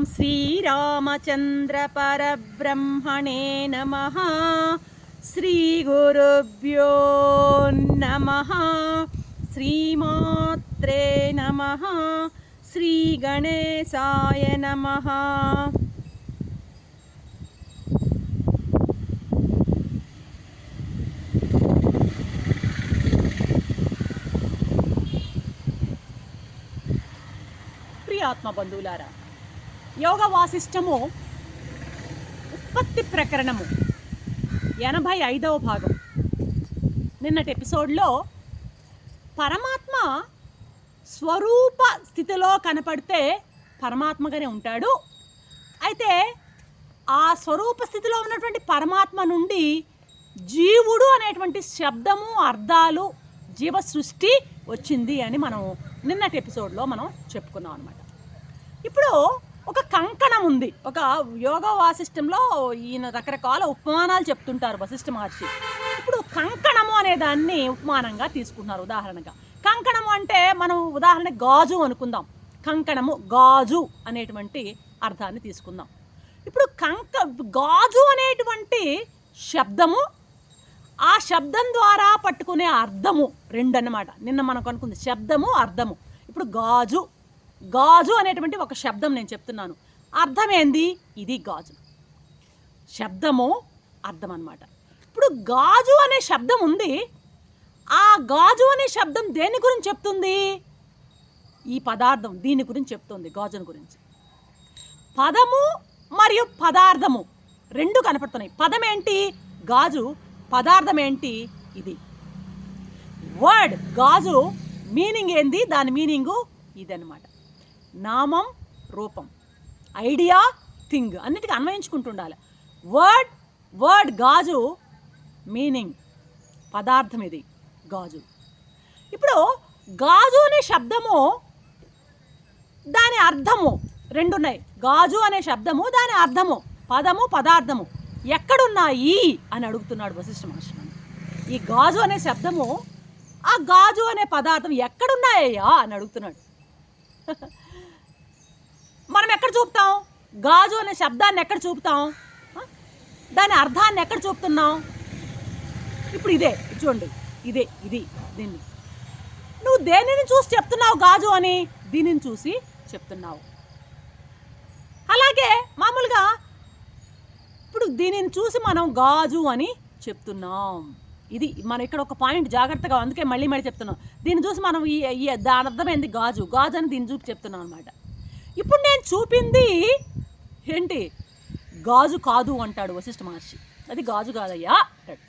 ఓం శ్రీరామచంద్ర పరబ్రహ్మణే నమ. శ్రీగురుభ్యో నమ. శ్రీమాత్రే నమ. శ్రీగణేశాయ నమ. ప్రియాత్మ బంధువులారా యోగ వాసిష్టము ఉత్పత్తి ప్రకరణము. ఎనభై ఐదవ భాగం. నిన్నటి ఎపిసోడ్లో పరమాత్మ స్వరూప స్థితిలో కనపడితే పరమాత్మగానే ఉంటాడు. అయితే ఆ స్వరూప స్థితిలో ఉన్నటువంటి పరమాత్మ నుండి జీవుడు అనేటువంటి శబ్దము అర్థాలు జీవ సృష్టి వచ్చింది అని మనం నిన్నటి ఎపిసోడ్లో మనం చెప్పుకున్నాం అనమాట ఇప్పుడు ఒక కంకణం ఉంది. ఒక యోగ వాసిష్టంలో ఈయన రకరకాల ఉపమానాలు చెప్తుంటారు వశిష్ఠ మహర్షి. ఇప్పుడు కంకణము అనే దాన్ని ఉపమానంగా తీసుకుంటున్నారు ఉదాహరణగా. కంకణము అంటే మనం ఉదాహరణ గాజు అనుకుందాం. కంకణము గాజు అనేటువంటి అర్థాన్ని తీసుకుందాం. ఇప్పుడు కంక గాజు అనేటువంటి శబ్దము ఆ శబ్దం ద్వారా పట్టుకునే అర్థము రెండు అన్నమాట నిన్న మనకు అనుకుంది శబ్దము అర్థము. ఇప్పుడు గాజు గాజు అనేటువంటి ఒక శబ్దం నేను చెప్తున్నాను. అర్థం ఏంది ఇది గాజు. శబ్దము అర్థం అనమాట ఇప్పుడు గాజు అనే శబ్దం ఉంది. ఆ గాజు అనే శబ్దం దేని గురించి చెప్తుంది? ఈ పదార్థం దీని గురించి చెప్తుంది గాజుని గురించి. పదము మరియు పదార్థము రెండు కనపడుతున్నాయి. పదం ఏంటి గాజు. పదార్థం ఏంటి ఇది. వర్డ్ గాజు మీనింగ్ ఏంది? దాని మీనింగు ఇదన్నమాట. నామం రూపం. Idea thing. అన్నిటికీ అన్వయించుకుంటుండాలి. వర్డ్ వర్డ్ గాజు మీనింగ్. పదార్థం ఇది గాజు. ఇప్పుడు గాజు అనే శబ్దము దాని అర్థము రెండు ఉన్నాయి గాజు అనే శబ్దము దాని అర్థము పదము పదార్థము. ఎక్కడున్నాయి అని అడుగుతున్నాడు వశిష్ఠ మహర్షి ఈ గాజు అనే శబ్దము ఆ గాజు అనే పదార్థం ఎక్కడున్నాయ్యా అని అడుగుతున్నాడు. మనం ఎక్కడ చూపుతాం? గాజు అనే శబ్దాన్ని ఎక్కడ చూపుతాం? దాని అర్థాన్ని ఎక్కడ చూపుతున్నాం? ఇప్పుడు ఇదే చూడండి. ఇదే ఇది దీన్ని. నువ్వు దేనిని చూసి చెప్తున్నావు గాజు అని? దీనిని చూసి చెప్తున్నావు. అలాగే మామూలుగా ఇప్పుడు దీనిని చూసి మనం గాజు అని చెప్తున్నాం. ఇది మనం ఇక్కడ ఒక పాయింట్ జాగ్రత్తగా అందుకే మళ్ళీ మళ్ళీ చెప్తున్నాం. దీన్ని చూసి మనం ఈ దాని అర్థమైంది గాజు. గాజు అని దీన్ని చూపి చెప్తున్నాం అనమాట ఇప్పుడు నేను చూపింది ఏంటి? గాజు కాదు అంటాడు వశిష్ఠ మహర్షి. అది గాజు కాదయ్యా అంటాడు.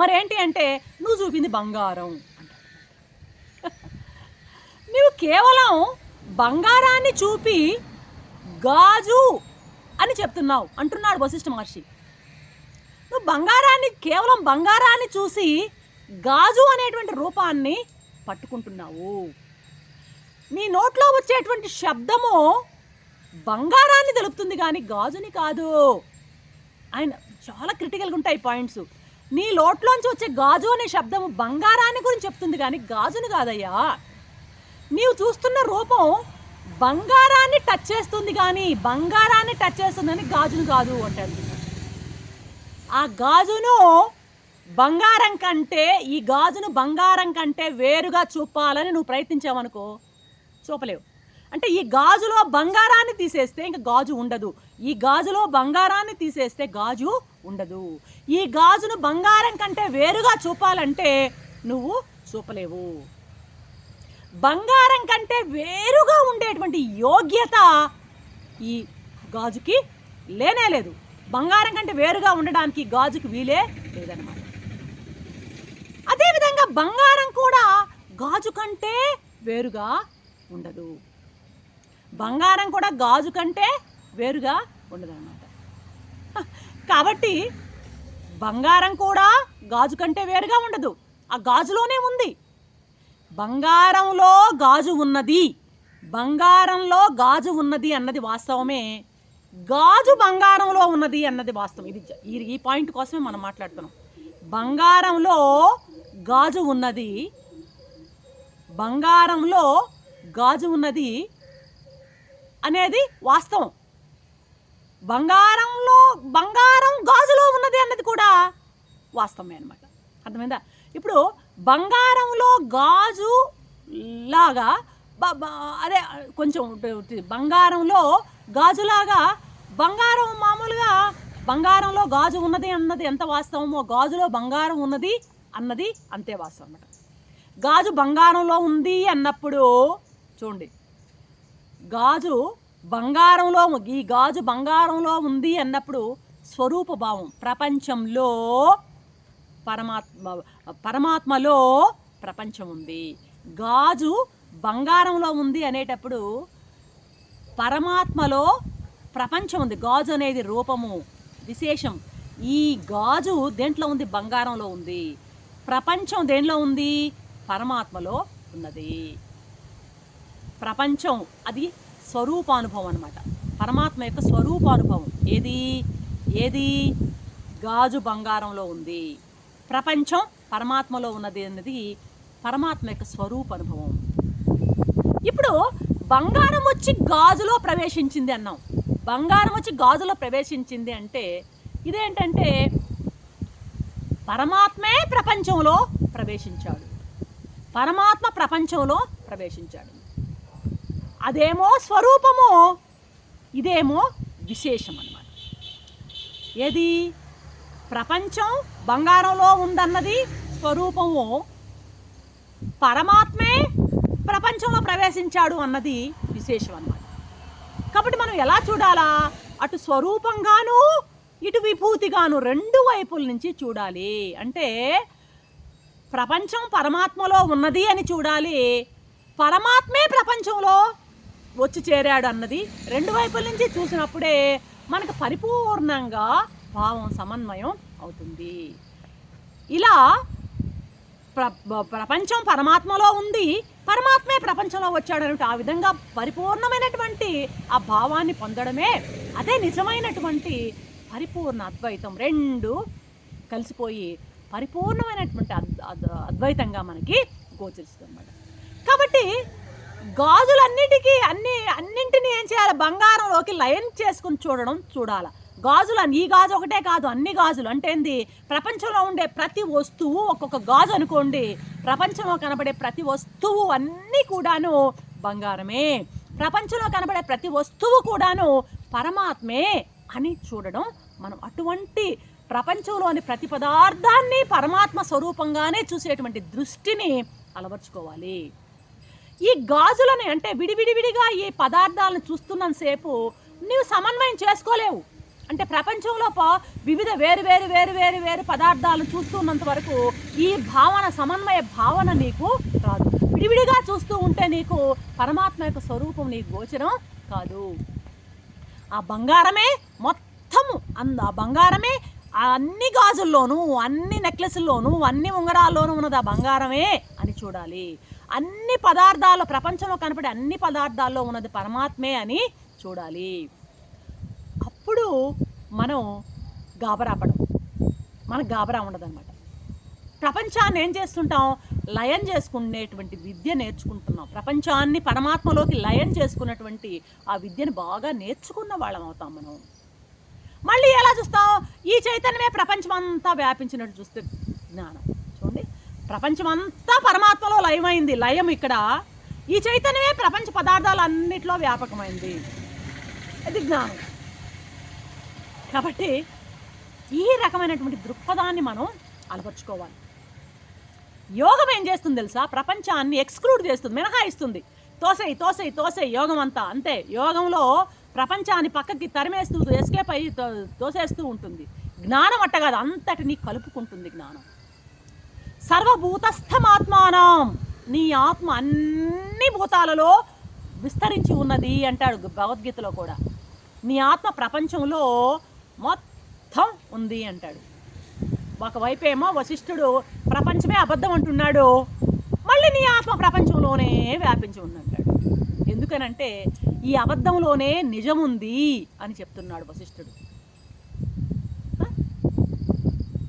మరేంటి అంటే నువ్వు చూపింది బంగారం అంటాడు. నువ్వు కేవలం బంగారాన్ని చూపి గాజు అని చెప్తున్నావు అంటున్నాడు వశిష్ఠ మహర్షి. నువ్వు బంగారాన్ని కేవలం బంగారాన్ని చూసి గాజు అనేటువంటి రూపాన్ని పట్టుకుంటున్నావు. నీ నోట్లో వచ్చేటువంటి శబ్దము బంగారాన్ని తెలుపుతుంది కానీ గాజుని కాదు. ఆయన చాలా క్రిటికల్గా ఉంటాయి పాయింట్స్ నీ లోట్లోంచి వచ్చే గాజు అనే శబ్దము బంగారాన్ని గురించి చెప్తుంది కానీ గాజుని కాదయ్యా. నీవు చూస్తున్న రూపం బంగారాన్ని టచ్ చేస్తుంది కానీ బంగారాన్ని టచ్ చేస్తుందని గాజును కాదు అంటాడు ఆ గాజును బంగారం కంటే ఈ గాజును బంగారం కంటే వేరుగా చూపాలని నువ్వు ప్రయత్నించావనుకో చూపలేవు. అంటే ఈ గాజులో బంగారాన్ని తీసేస్తే ఇంకా గాజు ఉండదు. ఈ గాజులో బంగారాన్ని తీసేస్తే గాజు ఉండదు. ఈ గాజును బంగారం కంటే వేరుగా చూపాలంటే నువ్వు చూపలేవు. బంగారం కంటే వేరుగా ఉండేటువంటి యోగ్యత ఈ గాజుకి లేనే లేదు. బంగారం కంటే వేరుగా ఉండడానికి గాజుకు గాజుకి వీలే లేదనమాట అదేవిధంగా బంగారం కూడా గాజు కంటే వేరుగా ఉండదు. బంగారం కూడా గాజు కంటే వేరుగా ఉండదన్నమాట. కాబట్టి బంగారం కూడా గాజు కంటే వేరుగా ఉండదు. ఆ గాజులోనే ఉంది. బంగారంలో గాజు ఉన్నది. బంగారంలో గాజు ఉన్నది అన్నది వాస్తవమే. గాజు బంగారంలో ఉన్నది అన్నది వాస్తవం. ఇది ఈ పాయింట్ కోసమే మనం మాట్లాడుతున్నాం. బంగారంలో గాజు ఉన్నది బంగారంలో గాజు ఉన్నది అనేది వాస్తవం. బంగారంలో బంగారం గాజులో ఉన్నది అన్నది కూడా వాస్తవమే అనమాట అర్థమైందా? ఇప్పుడు బంగారంలో గాజు లాగా అదే కొంచెం బంగారంలో గాజులాగా బంగారం మామూలుగా బంగారంలో గాజు ఉన్నది అన్నది ఎంత వాస్తవమో గాజులో బంగారం ఉన్నది అన్నది అంతే వాస్తవం అన్నమాట. గాజు బంగారంలో ఉంది అన్నప్పుడు చూడండి. గాజు బంగారంలో ఈ గాజు బంగారంలో ఉంది అన్నప్పుడు స్వరూప భావం ప్రపంచంలో పరమాత్మ పరమాత్మలో ప్రపంచం ఉంది. గాజు బంగారంలో ఉంది అనేటప్పుడు పరమాత్మలో ప్రపంచం ఉంది. గాజు అనేది రూపము విశేషం. ఈ గాజు దేంట్లో ఉంది? బంగారంలో ఉంది. ప్రపంచం దేంట్లో ఉంది? పరమాత్మలో ఉన్నది. ప్రపంచం అది స్వరూపానుభవం అనమాట పరమాత్మ యొక్క స్వరూపానుభవం. ఏది? ఏది? గాజు బంగారంలో ఉంది. ప్రపంచం పరమాత్మలో ఉన్నది అన్నది పరమాత్మ యొక్క స్వరూప అనుభవం ఇప్పుడు బంగారం వచ్చి గాజులో ప్రవేశించింది అన్నాం. బంగారం వచ్చి గాజులో ప్రవేశించింది అంటే ఇదేంటంటే పరమాత్మే ప్రపంచంలో ప్రవేశించాడు. పరమాత్మ ప్రపంచంలో ప్రవేశించాడు. అదేమో స్వరూపము ఇదేమో విశేషం అన్నమాట ఏది? ప్రపంచం బంగారంలో ఉందన్నది స్వరూపము పరమాత్మే ప్రపంచంలో ప్రవేశించాడు అన్నది విశేషం అన్నమాట కాబట్టి మనం ఎలా చూడాలా? అటు స్వరూపంగాను ఇటు విభూతిగాను రెండు వైపుల నుంచి చూడాలి. అంటే ప్రపంచం పరమాత్మలో ఉన్నది అని చూడాలి. పరమాత్మే ప్రపంచంలో వచ్చి చేరాడు అన్నది రెండు వైపుల నుంచి చూసినప్పుడే మనకు పరిపూర్ణంగా భావం సమన్వయం అవుతుంది. ఇలా ప్రపంచం పరమాత్మలో ఉంది. పరమాత్మే ప్రపంచంలో వచ్చాడు ఆ విధంగా పరిపూర్ణమైనటువంటి ఆ భావాన్ని పొందడమే అదే నిజమైనటువంటి పరిపూర్ణ అద్వైతం. రెండు కలిసిపోయి పరిపూర్ణమైనటువంటి అద్- అద్- అద్వైతంగా మనకి గోచరిస్తుంది అన్నమాట కాబట్టి గాజులన్నిటికీ అన్ని అన్నింటినీ ఏం చేయాలి? బంగారంలోకి లయన్ చేసుకుని చూడడం చూడాలి. గాజులు ఈ గాజు ఒకటే కాదు అన్ని గాజులు. అంటే ఏంది? ప్రపంచంలో ఉండే ప్రతి వస్తువు ఒక్కొక్క గాజు అనుకోండి. ప్రపంచంలో కనబడే ప్రతి వస్తువు అన్నీ కూడాను బంగారమే. ప్రపంచంలో కనబడే ప్రతి వస్తువు కూడాను పరమాత్మే అని చూడడం మనం అటువంటి ప్రపంచంలోని ప్రతి పదార్థాన్ని పరమాత్మ స్వరూపంగానే చూసేటువంటి దృష్టిని అలవర్చుకోవాలి. ఈ గాజులని అంటే విడివిడివిడిగా ఈ పదార్థాలను చూస్తున్నంతసేపు నీవు సమన్వయం చేసుకోలేవు. అంటే ప్రపంచంలో ప- వివిధ వేరు వేరు వేరు వేరు వేరు పదార్థాలను చూస్తున్నంత వరకు ఈ భావన సమన్వయ భావన నీకు రాదు. విడివిడిగా చూస్తూ ఉంటే నీకు పరమాత్మ యొక్క స్వరూపం నీకు గోచరం కాదు. ఆ బంగారమే మొత్తము అంద ఆ బంగారమే ఆ అన్ని గాజుల్లోనూ అన్ని నెక్లెస్ల్లోనూ అన్ని ఉంగరాల్లోనూ ఉన్నది ఆ బంగారమే అని చూడాలి. అన్ని పదార్థాల్లో ప్రపంచంలో కనపడే అన్ని పదార్థాల్లో ఉన్నది పరమాత్మే అని చూడాలి. అప్పుడు మనం గాబరా పడం మనకు గాబరా ఉండదన్నమాట. ప్రపంచాన్ని ఏం చేస్తుంటాం? లయం చేసుకునేటువంటి విద్య నేర్చుకుంటున్నాం. ప్రపంచాన్ని పరమాత్మలోకి లయం చేసుకున్నటువంటి ఆ విద్యను బాగా నేర్చుకున్న వాళ్ళం అవుతాం మనం. మళ్ళీ ఎలా చూస్తాం? ఈ చైతన్యమే ప్రపంచం అంతా వ్యాపించినట్టు చూస్తే జ్ఞానం. చూడండి. ప్రపంచం అంతా పరమాత్మలో లయమైంది. లయం ఇక్కడ. ఈ చైతన్యమే ప్రపంచ పదార్థాలన్నిటిలో వ్యాపకమైంది. ఇది జ్ఞానం. కాబట్టి ఈ రకమైనటువంటి దృక్పథాన్ని మనం అలవర్చుకోవాలి. యోగం ఏం చేస్తుంది తెలుసా? ప్రపంచాన్ని ఎక్స్క్లూడ్ చేస్తుంది మినహాయిస్తుంది. తోసై తోసై తోసై యోగం అంతా. అంతే. యోగంలో ప్రపంచాన్ని పక్కకి తరిమేస్తూ ఎస్కేప్ అయ్యి తోసేస్తూ ఉంటుంది. జ్ఞానం అట్ట కాదు అంతటిని కలుపుకుంటుంది జ్ఞానం. సర్వభూతస్థమాత్మానం. నీ ఆత్మ అన్ని భూతాలలో విస్తరించి ఉన్నది అంటాడు భగవద్గీతలో కూడా. నీ ఆత్మ ప్రపంచంలో మొత్తం ఉంది అంటాడు. ఒకవైపు ఏమో వశిష్ఠుడు ప్రపంచమే అబద్ధం అంటున్నాడు. మళ్ళీ నీ ఆత్మ ప్రపంచంలోనే వ్యాపించి ఉందంటాడు. ఎందుకనంటే ఈ అబద్ధంలోనే నిజముంది అని చెప్తున్నాడు వశిష్ఠుడు.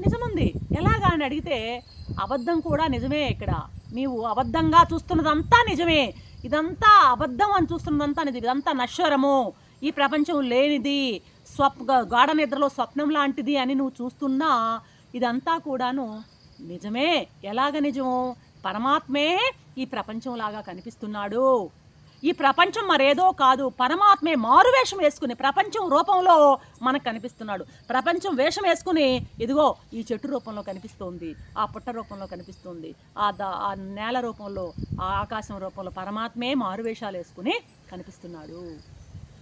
నిజముంది. ఎలాగా అని అడిగితే అబద్ధం కూడా నిజమే ఇక్కడ. నీవు అబద్ధంగా చూస్తున్నదంతా నిజమే. ఇదంతా అబద్ధం అని చూస్తున్నదంతా నిజం. ఇదంతా నశ్వరము. ఈ ప్రపంచం లేనిది. స్వప్ గాఢ నిద్రలో స్వప్నం లాంటిది అని నువ్వు చూస్తున్నా ఇదంతా కూడాను నిజమే. ఎలాగ నిజము? పరమాత్మే ఈ ప్రపంచంలాగా కనిపిస్తున్నాడు. ఈ ప్రపంచం మరేదో కాదు. పరమాత్మే మారు వేషం వేసుకుని ప్రపంచం రూపంలో మనకు కనిపిస్తున్నాడు. ప్రపంచం వేషం వేసుకుని ఇదిగో ఈ చెట్టు రూపంలో కనిపిస్తోంది ఆ పుట్ట రూపంలో కనిపిస్తుంది ఆ ద ఆ నేల రూపంలో ఆ ఆకాశం రూపంలో పరమాత్మే మారు వేషాలు వేసుకుని కనిపిస్తున్నాడు.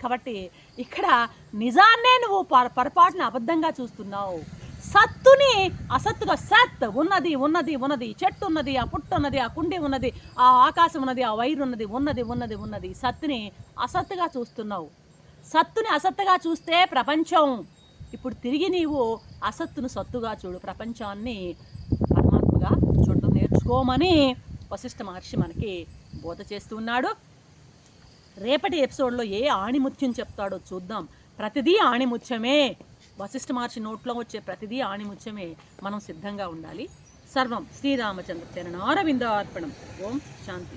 కాబట్టి ఇక్కడ నిజాన్నే నువ్వు పొరపాటున అబద్ధంగా చూస్తున్నావు. సత్తుని అసత్తుగా సత్ ఉన్నది ఉన్నది ఉన్నది చెట్టు ఉన్నది ఆ పుట్టు ఉన్నది ఆ కుండి ఉన్నది ఆ ఆకాశం ఉన్నది ఆ వైరు ఉన్నది ఉన్నది ఉన్నది ఉన్నది. సత్తుని అసత్తుగా చూస్తున్నావు. సత్తుని అసత్తుగా చూస్తే ప్రపంచం ఇప్పుడు తిరిగి నీవు అసత్తును సత్తుగా చూడు. ప్రపంచాన్ని పరమాత్మగా చుట్టూ నేర్చుకోమని వశిష్ఠ మహర్షి మనకి బోధ చేస్తున్నాడు రేపటి ఎపిసోడ్లో ఏ ఆణిముత్యం చెప్తాడో చూద్దాం. ప్రతిదీ ఆణిముత్యమే. వశిష్ఠ మహర్షి నోట్లో వచ్చే ప్రతిదీ ఆణిముత్యమే. మనం సిద్ధంగా ఉండాలి. సర్వం శ్రీరామచంద్ర చరణారవింద అర్పణం ఓం శాంతి శాంతి.